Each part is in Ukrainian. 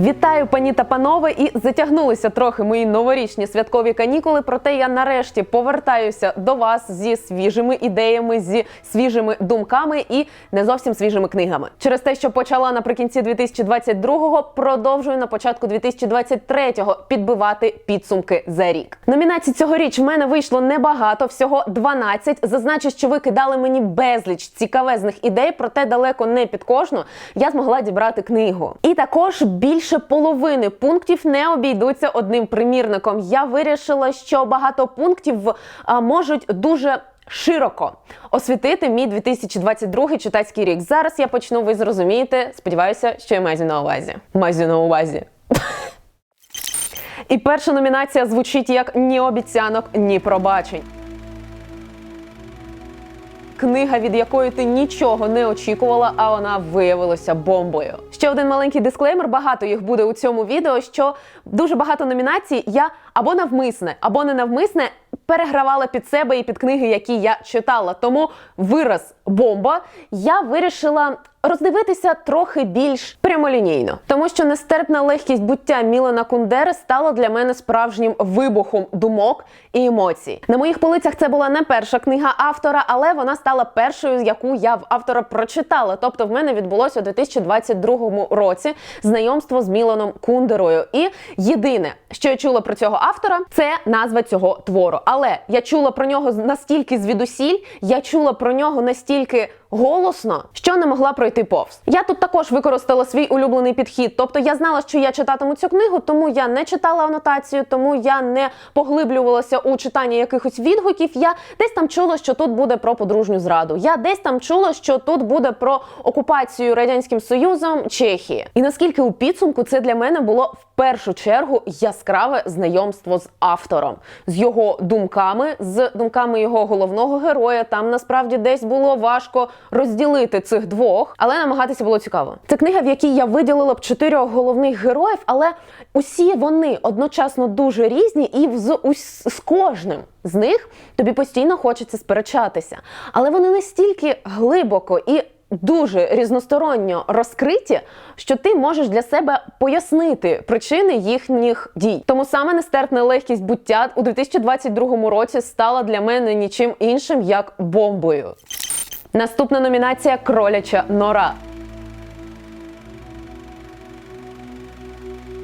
Вітаю, пані та панове! І затягнулися трохи мої новорічні святкові канікули. Проте я нарешті повертаюся до вас зі свіжими ідеями, зі свіжими думками і не зовсім свіжими книгами. Через те, що почала наприкінці 2022-го, продовжую на початку 2023-го підбивати підсумки за рік. Номінацій цьогоріч в мене вийшло небагато, всього 12. Зазначу, що ви кидали мені безліч цікавезних ідей, проте далеко не під кожну я змогла дібрати книгу. І також більше половини пунктів не обійдуться одним примірником. Я вирішила, що багато пунктів а, можуть дуже. Широко освітити мій 2022 читацький рік. Зараз я почну, ви зрозумієте. Сподіваюся, що я маю на увазі. Маю на увазі. І перша номінація звучить як ні обіцянок, ні пробачень. Книга, від якої ти нічого не очікувала, а вона виявилася бомбою. Ще один маленький дисклеймер. Багато їх буде у цьому відео. Що дуже багато номінацій я або навмисне, або не навмисне перегравала під себе і під книги, які я читала. Тому вираз бомба я вирішила. Роздивитися трохи більш прямолінійно, тому що нестерпна легкість буття Мілана Кундери стала для мене справжнім вибухом думок і емоцій. На моїх полицях це була не перша книга автора, але вона стала першою, яку я в автора прочитала. Тобто, в мене відбулося у 2022 році знайомство з Міланом Кундерою. І єдине, що я чула про цього автора, це назва цього твору. Але я чула про нього настільки звідусіль, я чула про нього настільки голосно, що не могла пройти повз. Я тут також використала свій улюблений підхід. Тобто я знала, що я читатиму цю книгу, тому я не читала анотацію, тому я не поглиблювалася у читанні якихось відгуків. Я десь там чула, що тут буде про подружню зраду. Я десь там чула, що тут буде про окупацію радянським союзом Чехії. І наскільки у підсумку це для мене було в першу чергу яскраве знайомство з автором, з його думками, з думками його головного героя. Там насправді десь було важко розділити цих двох, але намагатися було цікаво. Це книга, в якій я виділила б чотирьох головних героїв, але усі вони одночасно дуже різні, і з, ус- з кожним з них тобі постійно хочеться сперечатися. Але вони настільки глибоко і дуже різносторонньо розкриті, що ти можеш для себе пояснити причини їхніх дій. Тому саме нестерпна легкість буття у 2022 році стала для мене нічим іншим як бомбою. Наступна номінація Кроляча нора.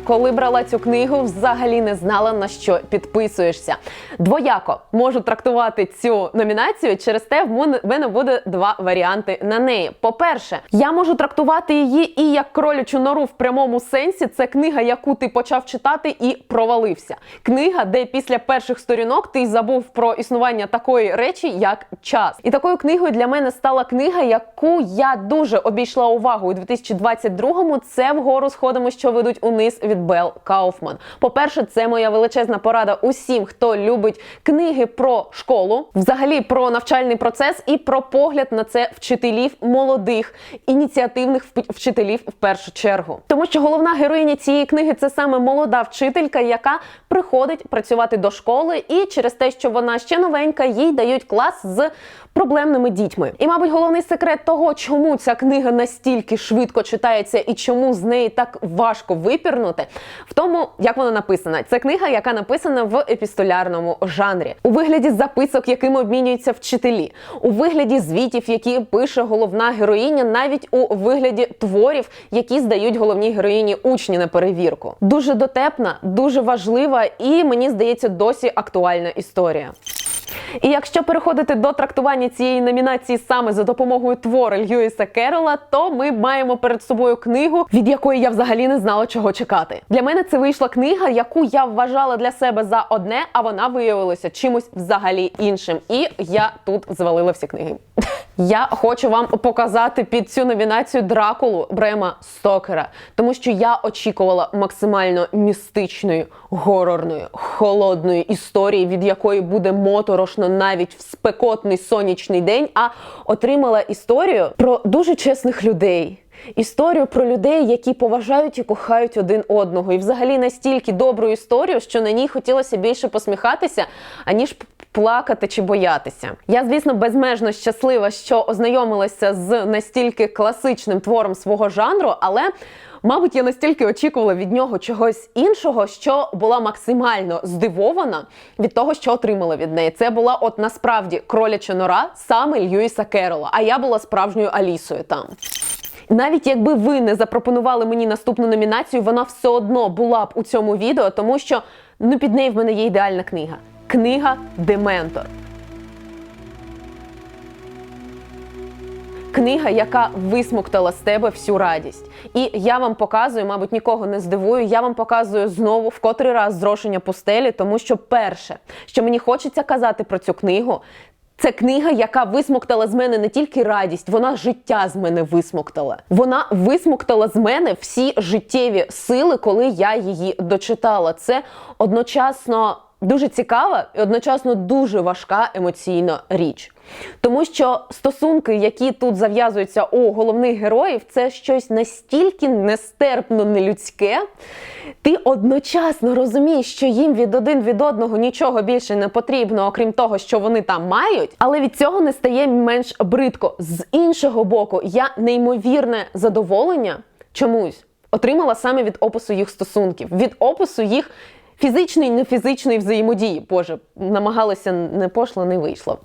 Коли брала цю книгу, взагалі не знала на що підписуєшся. Двояко можу трактувати цю номінацію. Через те в мене- буде два варіанти на неї. По-перше, я можу трактувати її і як кролячу нору в прямому сенсі. Це книга, яку ти почав читати і провалився. Книга, де після перших сторінок ти забув про існування такої речі, як час. І такою книгою для мене стала книга, яку я дуже обійшла увагу у 2022-му. Це вгору сходами, що ведуть униз від Бел Кауфман. По-перше, це моя величезна порада усім, хто любить книги про школу, взагалі про навчальний процес і про погляд на це вчителів молодих ініціативних вчителів в першу чергу. Тому що головна героїня цієї книги це саме молода вчителька, яка приходить працювати до школи, і через те, що вона ще новенька, їй дають клас з проблемними дітьми. І, мабуть, головний секрет того, чому ця книга настільки швидко читається і чому з неї так важко випірнути, в тому, як вона написана. Це книга, яка написана в епістолярному жанрі, у вигляді записок, якими обмінюються вчителі, у вигляді звітів, які пише головна героїня, навіть у вигляді творів, які здають головній героїні учні на перевірку. Дуже дотепна, дуже важлива і мені здається досі актуальна історія. І якщо переходити до трактування цієї номінації саме за допомогою твори Льюіса Керола, то ми маємо перед собою книгу, від якої я взагалі не знала, чого чекати. Для мене це вийшла книга, яку я вважала для себе за одне, а вона виявилася чимось взагалі іншим. І я тут звалила всі книги. Я хочу вам показати під цю номінацію Дракулу Брема Стокера, тому що я очікувала максимально містичної, горорної, холодної історії, від якої буде моторошно навіть в спекотний сонячний день. А отримала історію про дуже чесних людей. Історію про людей, які поважають і кохають один одного, і взагалі настільки добру історію, що на ній хотілося більше посміхатися, аніж плакати чи боятися. Я, звісно, безмежно щаслива, що ознайомилася з настільки класичним твором свого жанру, але. Мабуть, я настільки очікувала від нього чогось іншого, що була максимально здивована від того, що отримала від неї. Це була, от насправді, кроляча нора саме Льюіса Керола. А я була справжньою Алісою там. Навіть якби ви не запропонували мені наступну номінацію, вона все одно була б у цьому відео, тому що ну під нею в мене є ідеальна книга. Книга Дементор. Книга, яка висмоктала з тебе всю радість. І я вам показую, мабуть, нікого не здивую. Я вам показую знову в котрий раз зрошення пустелі, тому що перше, що мені хочеться казати про цю книгу, це книга, яка висмоктала з мене не тільки радість, вона життя з мене висмоктала. Вона висмоктала з мене всі життєві сили, коли я її дочитала. Це одночасно дуже цікава і одночасно дуже важка емоційна річ. Тому що стосунки, які тут зав'язуються у головних героїв, це щось настільки нестерпно нелюдське. Ти одночасно розумієш, що їм від один від одного нічого більше не потрібно, окрім того, що вони там мають, але від цього не стає менш бридко. З іншого боку, я неймовірне задоволення чомусь отримала саме від опису їх стосунків, від опису їх фізичної нефізичної взаємодії. Боже, намагалася не пошло, не вийшло.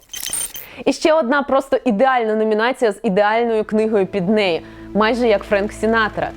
І ще одна просто ідеальна номінація з ідеальною книгою під неї, майже як Френк Сінатра.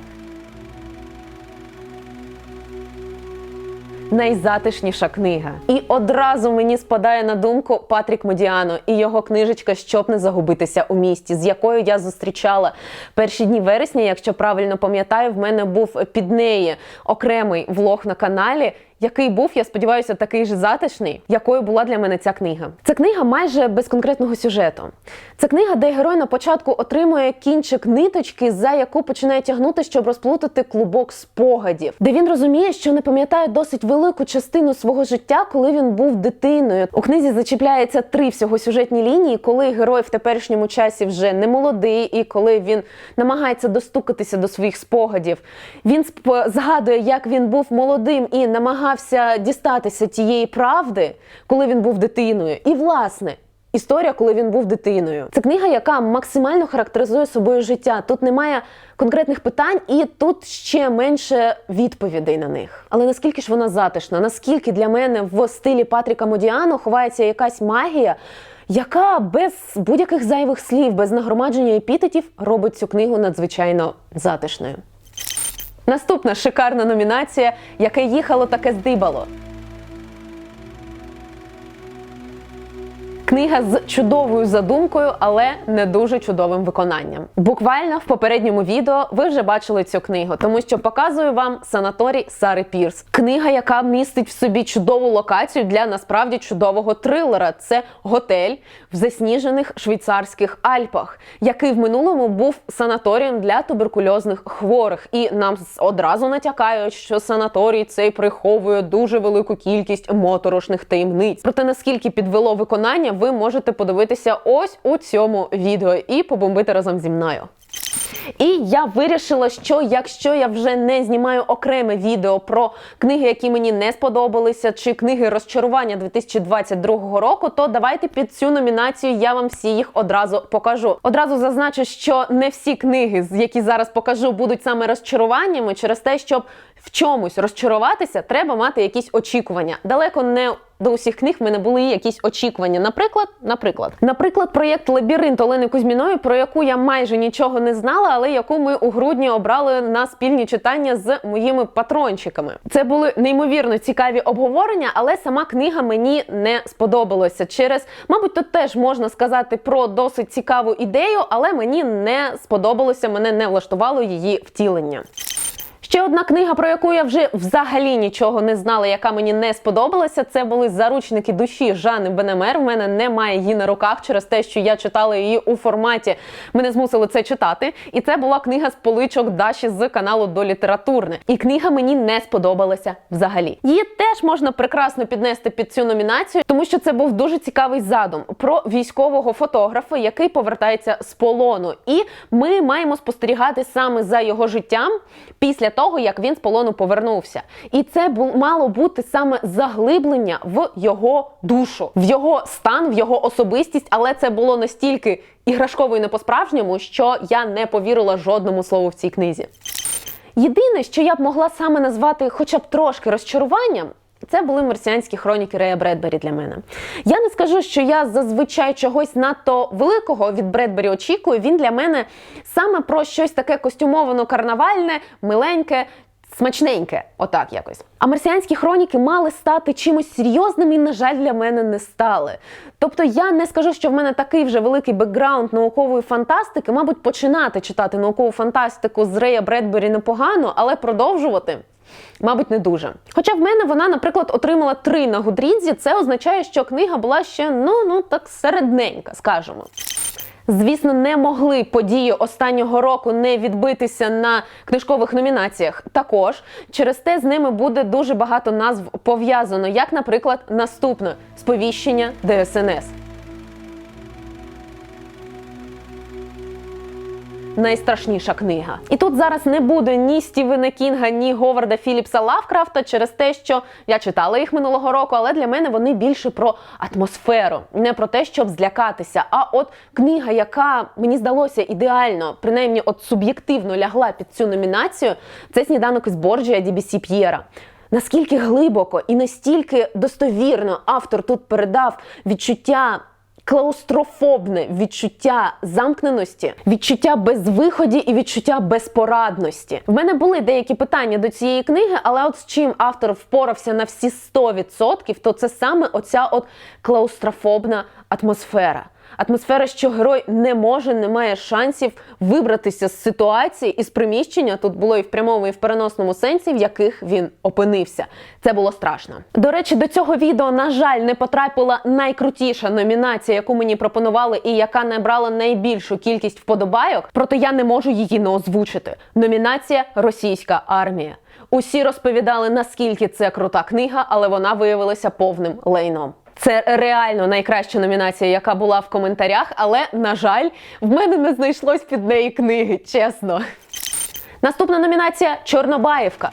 Найзатишніша книга. І одразу мені спадає на думку Патрік Модіано і його книжечка Щоб не загубитися у місті, з якою я зустрічала перші дні вересня. Якщо правильно пам'ятаю, в мене був під неї окремий влог на каналі. Який був, я сподіваюся, такий же затишний, якою була для мене ця книга. Це книга майже без конкретного сюжету. Це книга, де герой на початку отримує кінчик ниточки, за яку починає тягнути, щоб розплутати клубок спогадів, де він розуміє, що не пам'ятає досить велику частину свого життя, коли він був дитиною. У книзі зачіпляється три всього сюжетні лінії, коли герой в теперішньому часі вже не молодий, і коли він намагається достукатися до своїх спогадів. Він згадує, як він був молодим і намагався дістатися тієї правди, коли він був дитиною. І власне. Історія, коли він був дитиною. Це книга, яка максимально характеризує собою життя. Тут немає конкретних питань, і тут ще менше відповідей на них. Але наскільки ж вона затишна? Наскільки для мене в стилі Патріка Модіано ховається якась магія, яка без будь-яких зайвих слів, без нагромадження епітетів робить цю книгу надзвичайно затишною. Наступна шикарна номінація, яке їхало, таке здибало. Книга з чудовою задумкою, але не дуже чудовим виконанням. Буквально в попередньому відео ви вже бачили цю книгу, тому що показую вам санаторій Сари Пірс. Книга, яка містить в собі чудову локацію для насправді чудового трилера. Це готель в засніжених швейцарських Альпах, який в минулому був санаторієм для туберкульозних хворих. І нам одразу натякають, що санаторій цей приховує дуже велику кількість моторошних таємниць. Проте наскільки підвело виконання, ви можете подивитися ось у цьому відео і побомбити разом зі мною. І я вирішила, що якщо я вже не знімаю окреме відео про книги, які мені не сподобалися, чи книги розчарування 2022 року, то давайте під цю номінацію я вам всі їх одразу покажу. Одразу зазначу, що не всі книги, які зараз покажу, будуть саме розчаруваннями через те, щоб в чомусь розчаруватися, треба мати якісь очікування. Далеко не до усіх книг в мене були якісь очікування. Наприклад, наприклад, наприклад, проєкт Лабіринт Олени Кузьміної, про яку я майже нічого не знала, але яку ми у грудні обрали на спільні читання з моїми патрончиками. Це були неймовірно цікаві обговорення, але сама книга мені не сподобалася. Через, мабуть, тут теж можна сказати про досить цікаву ідею, але мені не сподобалося, мене не влаштувало її втілення. Ще одна книга, про яку я вже взагалі нічого не знала, яка мені не сподобалася, це були заручники душі Жанни Бенемер. В мене немає її на руках через те, що я читала її у форматі. Мене змусили це читати. І це була книга з поличок Даші з каналу до літературне. І книга мені не сподобалася взагалі. Її теж можна прекрасно піднести під цю номінацію, тому що це був дуже цікавий задум про військового фотографа, який повертається з полону. І ми маємо спостерігати саме за його життям після того, як він з полону повернувся. І це мало бути саме заглиблення в його душу, в його стан, в його особистість, але це було настільки іграшково і не по-справжньому, що я не повірила жодному слову в цій книзі. Єдине, що я б могла саме назвати хоча б трошки розчаруванням. Це були марсіанські хроніки Рея Бредбері для мене. Я не скажу, що я зазвичай чогось надто великого від Бредбері очікую. Він для мене саме про щось таке костюмовано карнавальне, миленьке, смачненьке, отак якось. А марсіанські хроніки мали стати чимось серйозним і, на жаль, для мене не стали. Тобто я не скажу, що в мене такий вже великий бекграунд наукової фантастики. Мабуть, починати читати наукову фантастику з Рея Бредбері непогано, але продовжувати. Мабуть, не дуже. Хоча в мене вона, наприклад, отримала три на Гудрідзі, це означає, що книга була ще ну ну так середненька, скажімо. Звісно, не могли події останнього року не відбитися на книжкових номінаціях. Також через те з ними буде дуже багато назв пов'язано, як, наприклад, наступне сповіщення ДСНС. Найстрашніша книга. І тут зараз не буде ні Стівена Кінга, ні Говарда Філіпса Лавкрафта через те, що я читала їх минулого року, але для мене вони більше про атмосферу, не про те, щоб злякатися. А от книга, яка мені здалося ідеально, принаймні от суб'єктивно лягла під цю номінацію, це сніданок із Борджія Дібісі П'єра. Наскільки глибоко і настільки достовірно автор тут передав відчуття клаустрофобне відчуття замкненості, відчуття безвиході і відчуття безпорадності. В мене були деякі питання до цієї книги, але от з чим автор впорався на всі 100%, то це саме оця от клаустрофобна атмосфера. Атмосфера, що герой не може, не має шансів вибратися з ситуації і з приміщення. Тут було і в прямому, і в переносному сенсі, в яких він опинився. Це було страшно. До речі, до цього відео, на жаль, не потрапила найкрутіша номінація, яку мені пропонували, і яка набрала найбільшу кількість вподобайок. Проте я не можу її не озвучити. Номінація Російська армія. Усі розповідали, наскільки це крута книга, але вона виявилася повним лейном. Це реально найкраща номінація, яка була в коментарях, але, на жаль, в мене не знайшлось під неї книги, чесно. Наступна номінація Чорнобаївка.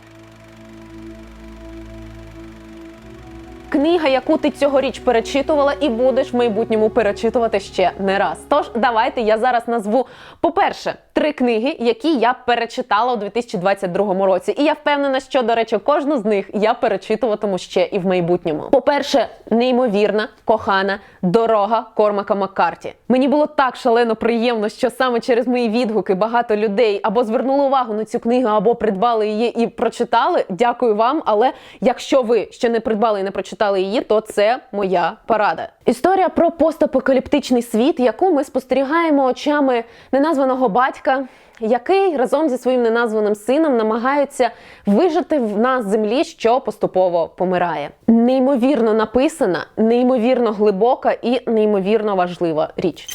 Книга, яку ти цьогоріч перечитувала і будеш в майбутньому перечитувати ще не раз. Тож давайте я зараз назву, по-перше, три книги, які я перечитала у 2022 році. І я впевнена, що, до речі, кожну з них я перечитуватиму ще і в майбутньому. По-перше, неймовірна, кохана дорога Кормака Маккарті. Мені було так шалено приємно, що саме через мої відгуки багато людей або звернули увагу на цю книгу, або придбали її і прочитали. Дякую вам. Але якщо ви ще не придбали і не прочитали її, то це моя порада. Історія про постапокаліптичний світ, яку ми спостерігаємо очами неназваного батька. Який разом зі своїм неназваним сином намагається вижити в нас землі, що поступово помирає. Неймовірно написана, неймовірно глибока і неймовірно важлива річ.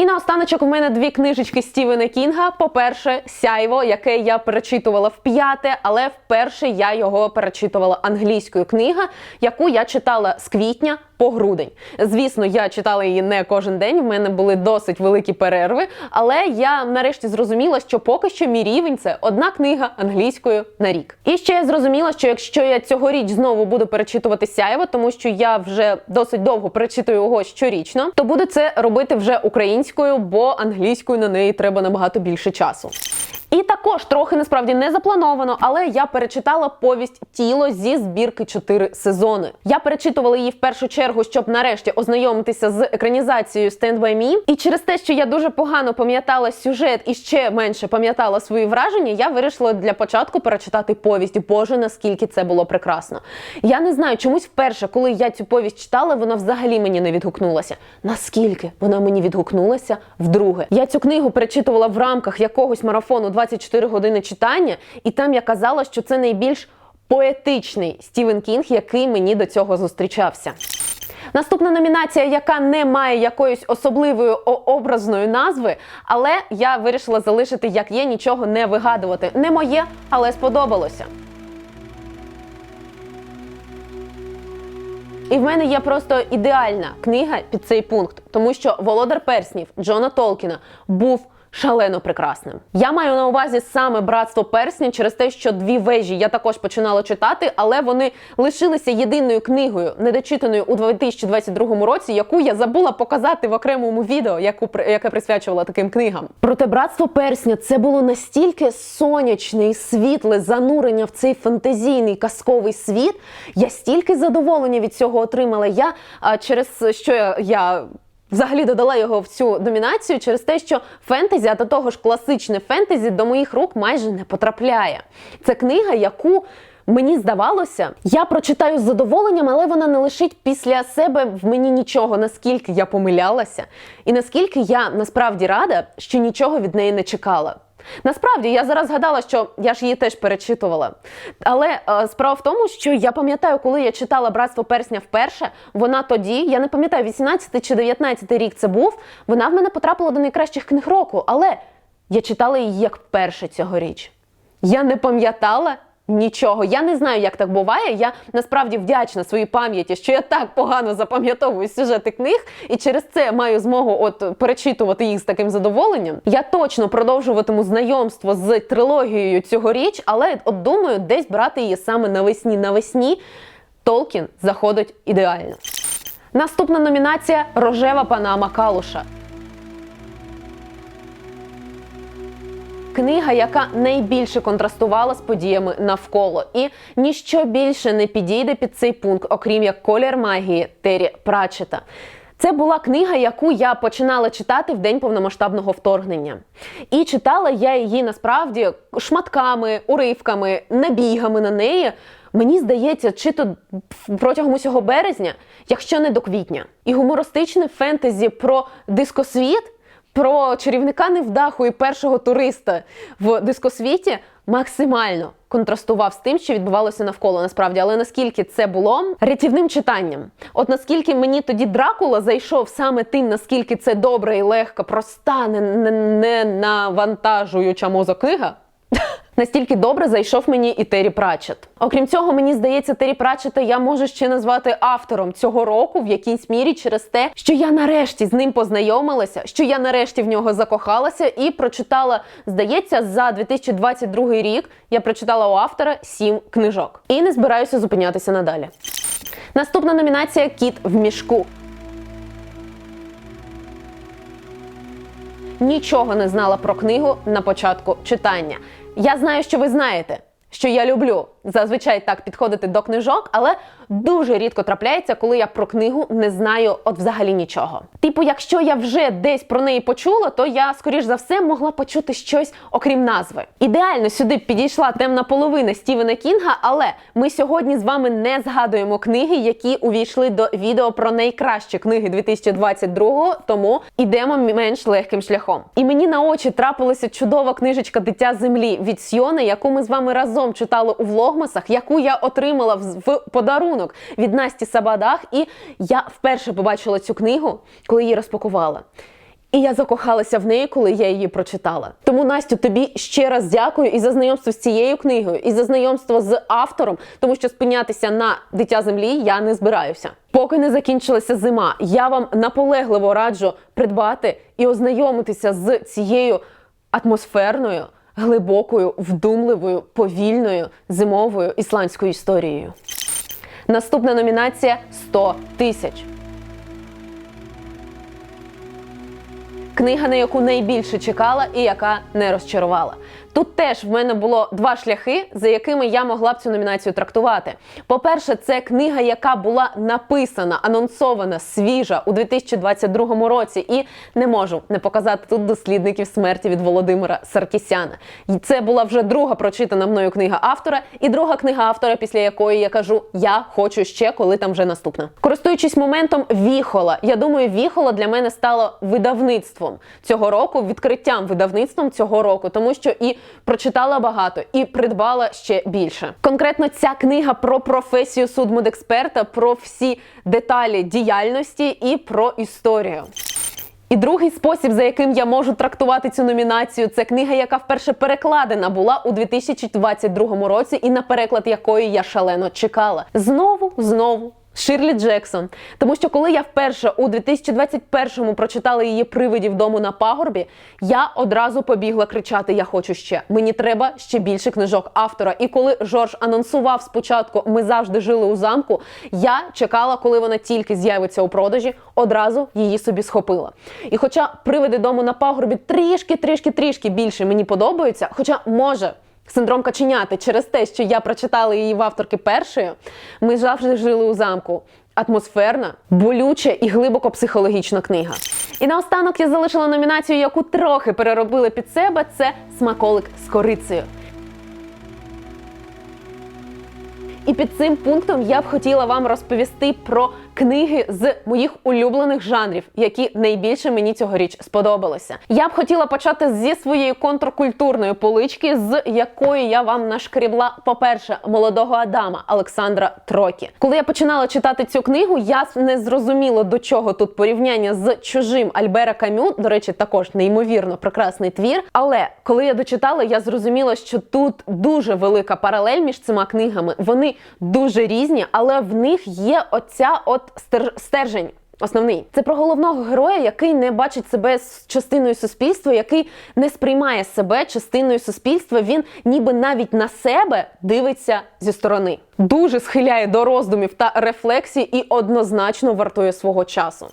І наостаночок у мене дві книжечки Стівена Кінга. По-перше, сяйво, яке я перечитувала в п'яте, але вперше я його перечитувала англійською книга, яку я читала з квітня по грудень. Звісно, я читала її не кожен день. В мене були досить великі перерви, але я нарешті зрозуміла, що поки що мій рівень це одна книга англійською на рік. І ще я зрозуміла, що якщо я цьогоріч знову буду перечитувати сяєво, тому що я вже досить довго перечитую його щорічно, то буду це робити вже українською, бо англійською на неї треба набагато більше часу. І також трохи насправді не заплановано, але я перечитала повість тіло зі збірки чотири сезони. Я перечитувала її в першу чергу, щоб нарешті ознайомитися з екранізацією Stand By Me. І через те, що я дуже погано пам'ятала сюжет і ще менше пам'ятала свої враження, я вирішила для початку перечитати повість. Боже, наскільки це було прекрасно. Я не знаю, чомусь вперше, коли я цю повість читала, вона взагалі мені не відгукнулася. Наскільки вона мені відгукнулася вдруге? Я цю книгу перечитувала в рамках якогось марафону 24 години читання, і там я казала, що це найбільш поетичний Стівен Кінг, який мені до цього зустрічався. Наступна номінація, яка не має якоїсь особливої образної назви, але я вирішила залишити як є, нічого не вигадувати. Не моє, але сподобалося. І в мене є просто ідеальна книга під цей пункт, тому що Володар Перснів Джона Толкіна був шалено прекрасним. Я маю на увазі саме братство персня через те, що дві вежі я також починала читати, але вони лишилися єдиною книгою, недочитаною у 2022 році, яку я забула показати в окремому відео, яку яке присвячувала таким книгам. Проте братство персня це було настільки сонячне і світле занурення в цей фантазійний казковий світ. Я стільки задоволення від цього отримала. Я а, через що я. я Взагалі додала його в цю номінацію через те, що фентезі, а до того ж класичне фентезі до моїх рук майже не потрапляє. Це книга, яку мені здавалося, я прочитаю з задоволенням, але вона не лишить після себе в мені нічого, наскільки я помилялася, і наскільки я насправді рада, що нічого від неї не чекала. Насправді я зараз згадала, що я ж її теж перечитувала. Але е, справа в тому, що я пам'ятаю, коли я читала братство персня вперше, вона тоді, я не пам'ятаю, 18 чи 19 рік це був. Вона в мене потрапила до найкращих книг року, але я читала її як вперше цьогоріч. Я не пам'ятала нічого. Я не знаю, як так буває. Я насправді вдячна своїй пам'яті, що я так погано запам'ятовую сюжети книг, і через це маю змогу от перечитувати їх з таким задоволенням. Я точно продовжуватиму знайомство з трилогією цьогоріч, але от думаю, десь брати її саме навесні. Навесні Толкін заходить ідеально. Наступна номінація Рожева Панама Калуша. Книга, яка найбільше контрастувала з подіями навколо, і ніщо більше не підійде під цей пункт, окрім як колір магії Террі Пратчета. Це була книга, яку я починала читати в день повномасштабного вторгнення. І читала я її насправді шматками, уривками, набігами на неї. Мені здається, чи то протягом усього березня, якщо не до квітня. І гумористичне фентезі про дискосвіт про чарівника невдаху і першого туриста в дискосвіті максимально контрастував з тим, що відбувалося навколо насправді. Але наскільки це було рятівним читанням? От наскільки мені тоді Дракула зайшов саме тим, наскільки це добра і легка, проста, не, не, навантажуюча мозок книга. Настільки добре зайшов мені і Террі Пратчет. Окрім цього, мені здається, Террі Пратчета я можу ще назвати автором цього року в якійсь мірі через те, що я нарешті з ним познайомилася, що я нарешті в нього закохалася і прочитала, здається, за 2022 рік я прочитала у автора сім книжок. І не збираюся зупинятися надалі. Наступна номінація Кіт в мішку. нічого не знала про книгу на початку читання. Я знаю, що ви знаєте, що я люблю зазвичай так підходити до книжок, але дуже рідко трапляється, коли я про книгу не знаю от взагалі нічого. Типу, якщо я вже десь про неї почула, то я, скоріш за все, могла почути щось окрім назви. Ідеально сюди підійшла темна половина Стівена Кінга, але ми сьогодні з вами не згадуємо книги, які увійшли до відео про найкращі книги 2022, тому ідемо менш легким шляхом. І мені на очі трапилася чудова книжечка Дитя землі від Сьони, яку ми з вами разом читали у влогмасах, яку я отримала в, подарунок від Насті Сабадах. І я вперше побачила цю книгу, коли її розпакувала. І я закохалася в неї, коли я її прочитала. Тому, Настю, тобі ще раз дякую і за знайомство з цією книгою, і за знайомство з автором, тому що спинятися на дитя землі я не збираюся. Поки не закінчилася зима, я вам наполегливо раджу придбати і ознайомитися з цією атмосферною, глибокою, вдумливою, повільною зимовою ісландською історією. Наступна номінація 100 тисяч. Книга, на яку найбільше чекала і яка не розчарувала. Тут теж в мене було два шляхи, за якими я могла б цю номінацію трактувати. По-перше, це книга, яка була написана, анонсована, свіжа у 2022 році, і не можу не показати тут дослідників смерті від Володимира Саркісяна. І це була вже друга прочитана мною книга автора, і друга книга автора, після якої я кажу, я хочу ще, коли там вже наступна. Користуючись моментом Віхола, я думаю, Віхола для мене стало видавництвом цього року, відкриттям видавництвом цього року, тому що і прочитала багато, і придбала ще більше. Конкретно ця книга про професію судмедексперта, про всі деталі діяльності і про історію. І другий спосіб, за яким я можу трактувати цю номінацію, це книга, яка вперше перекладена була у 2022 році, і на переклад якої я шалено чекала. Знову, знову Ширлі Джексон. Тому що коли я вперше у 2021-му прочитала її привидів дому на пагорбі, я одразу побігла кричати: Я хочу ще. Мені треба ще більше книжок автора. І коли Жорж анонсував спочатку, ми завжди жили у замку. Я чекала, коли вона тільки з'явиться у продажі, одразу її собі схопила. І хоча привиди дому на пагорбі трішки, трішки, трішки більше мені подобаються, хоча може. Синдром каченяти через те, що я прочитала її в авторки першою, ми завжди жили у замку. Атмосферна, болюча і глибоко психологічна книга. І наостанок я залишила номінацію, яку трохи переробили під себе. Це смаколик з корицею. І під цим пунктом я б хотіла вам розповісти про книги з моїх улюблених жанрів, які найбільше мені цьогоріч сподобалися. Я б хотіла почати зі своєї контркультурної полички, з якої я вам нашкрібла, по-перше, молодого Адама Олександра Трокі. Коли я починала читати цю книгу, я не зрозуміла до чого тут порівняння з чужим Альбера Камю. До речі, також неймовірно прекрасний твір. Але коли я дочитала, я зрозуміла, що тут дуже велика паралель між цими книгами. Вони дуже різні, але в них є оця от. Стержень. Основний це про головного героя, який не бачить себе частиною суспільства, який не сприймає себе частиною суспільства. Він ніби навіть на себе дивиться зі сторони. Дуже схиляє до роздумів та рефлексій і однозначно вартує свого часу.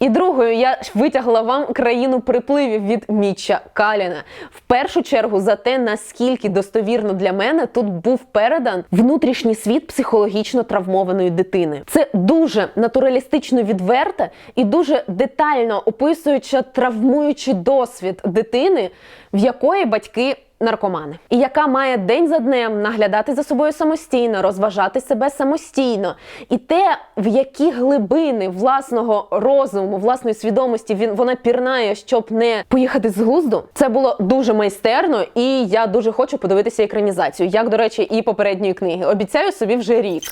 І другою я витягла вам країну припливів від Міча Каліна. В першу чергу за те, наскільки достовірно для мене тут був передан внутрішній світ психологічно травмованої дитини. Це дуже натуралістично відверте і дуже детально описуючи травмуючий досвід дитини, в якої батьки наркомани, і яка має день за днем наглядати за собою самостійно, розважати себе самостійно, і те, в які глибини власного розуму, власної свідомості він вона пірнає, щоб не поїхати з глузду, це було дуже майстерно, і я дуже хочу подивитися екранізацію, як до речі, і попередньої книги. Обіцяю собі вже рік.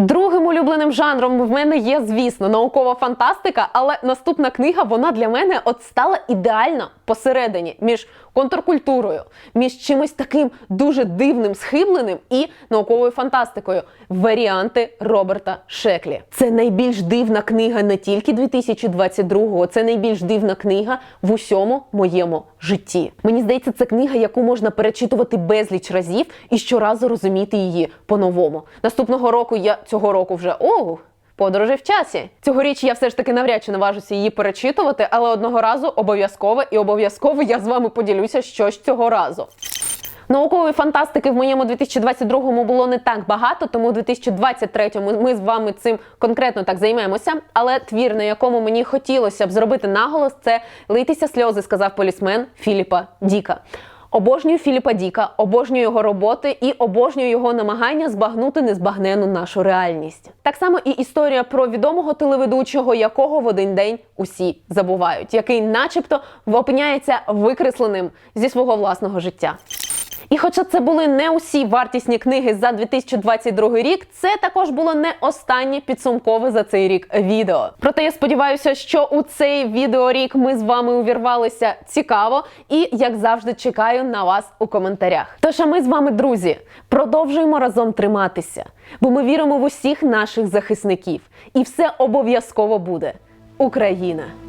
Другим улюбленим жанром в мене є, звісно, наукова фантастика, але наступна книга вона для мене от стала ідеально посередині між контркультурою, між чимось таким дуже дивним, схибленим і науковою фантастикою. Варіанти Роберта Шеклі. Це найбільш дивна книга не тільки 2022-го, це найбільш дивна книга в усьому моєму житті. Мені здається, це книга, яку можна перечитувати безліч разів і щоразу розуміти її по-новому. Наступного року я цього року вже о, Подорожі в часі. Цьогоріч я все ж таки навряд чи наважуся її перечитувати, але одного разу обов'язково і обов'язково я з вами поділюся, що ж цього разу. Наукової фантастики в моєму 2022-му було не так багато, тому в 2023-му ми з вами цим конкретно так займемося. Але твір, на якому мені хотілося б зробити наголос, це лийтеся сльози, сказав полісмен Філіпа Діка. Обожнюю Філіпа Діка, обожнюю його роботи і обожнюю його намагання збагнути незбагнену нашу реальність. Так само і історія про відомого телеведучого, якого в один день усі забувають, який, начебто, опиняється викресленим зі свого власного життя. І хоча це були не усі вартісні книги за 2022 рік, це також було не останнє підсумкове за цей рік відео. Проте я сподіваюся, що у цей відеорік ми з вами увірвалися цікаво і, як завжди, чекаю на вас у коментарях. Тож а ми з вами, друзі, продовжуємо разом триматися, бо ми віримо в усіх наших захисників, і все обов'язково буде. Україна!